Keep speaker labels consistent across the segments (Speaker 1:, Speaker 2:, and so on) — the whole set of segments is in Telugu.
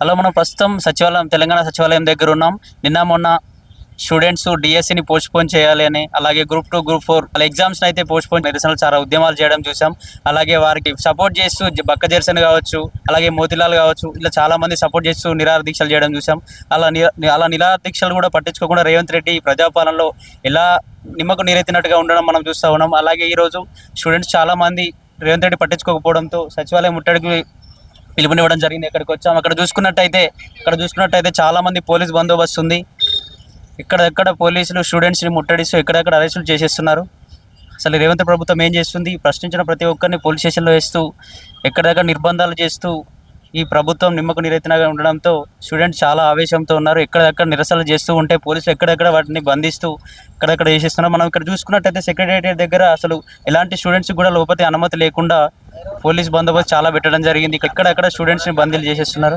Speaker 1: హలో మనం ప్రస్తుతం సచివాలయం తెలంగాణ సచివాలయం దగ్గర ఉన్నాం. నిన్న మొన్న స్టూడెంట్స్ డిఎస్సిని పోస్ట్పోన్ చేయాలి అని అలాగే గ్రూప్ టూ గ్రూప్ ఫోర్ వాళ్ళ ఎగ్జామ్స్ అయితే పోస్ట్పోన్ నిరసనలు చాలా ఉద్యమాలు చేయడం చూసాం. అలాగే వారికి సపోర్ట్ చేస్తూ బక్క జెర్సన్ కావచ్చు అలాగే మోతిలాల్ కావచ్చు ఇలా చాలా మంది సపోర్ట్ చేస్తూ నిరాహార దీక్షలు చేయడం చూసాం. అలా ని- అలా నిరాహార దీక్షలు కూడా పట్టించుకోకుండా రేవంత్ రెడ్డి ప్రజాపాలనలో ఎలా నిమ్మకు నీరెత్తినట్టుగా ఉండడం మనం చూస్తూ ఉన్నాం. అలాగే ఈరోజు స్టూడెంట్స్ చాలా మంది రేవంత్ రెడ్డి పట్టించుకోకపోవడంతో సచివాలయం ముట్టడికి పిలుపునివ్వడం జరిగింది. ఇక్కడికి వచ్చాం. అక్కడ చూసుకున్నట్టయితే ఇక్కడ చూసుకున్నట్టయితే చాలామంది పోలీస్ బందోబస్తు ఉంది. ఇక్కడ ఎక్కడ పోలీసులు స్టూడెంట్స్ని ముట్టడిస్తూ ఎక్కడెక్కడ అరెస్టులు చేసేస్తున్నారు. అసలు రేవంత్ ప్రభుత్వం ఏం చేస్తుంది? ప్రశ్నించిన ప్రతి ఒక్కరిని పోలీస్ స్టేషన్లో వేస్తూ ఎక్కడెక్కడ నిర్బంధాలు చేస్తూ ఈ ప్రభుత్వం నిమ్మకు నీరెత్తినగా ఉండడంతో స్టూడెంట్స్ చాలా ఆవేశంతో ఉన్నారు. ఎక్కడెక్కడ నిరసనలు చేస్తూ ఉంటే పోలీసులు ఎక్కడెక్కడ వాటిని బంధిస్తూ ఎక్కడెక్కడ చేసేస్తున్నారు మనం ఇక్కడ చూసుకున్నట్టయితే సెక్రటేరియట్ దగ్గర అసలు ఎలాంటి స్టూడెంట్స్ కూడా లోపలి అనుమతి లేకుండా పోలీస్ బందోబస్తు చాలా పెట్టడం జరిగింది. ఎక్కడెక్కడ స్టూడెంట్స్ని బందీలు చేసేస్తున్నారు?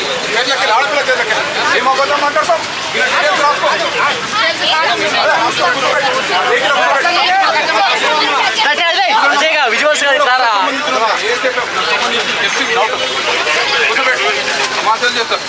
Speaker 2: చేస్తాను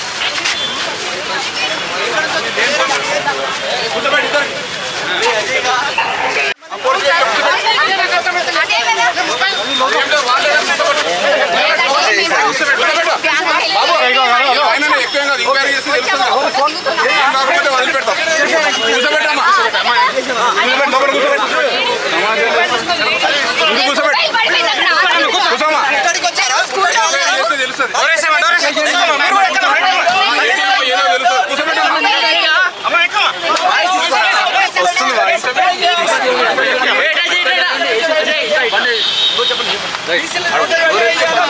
Speaker 2: আর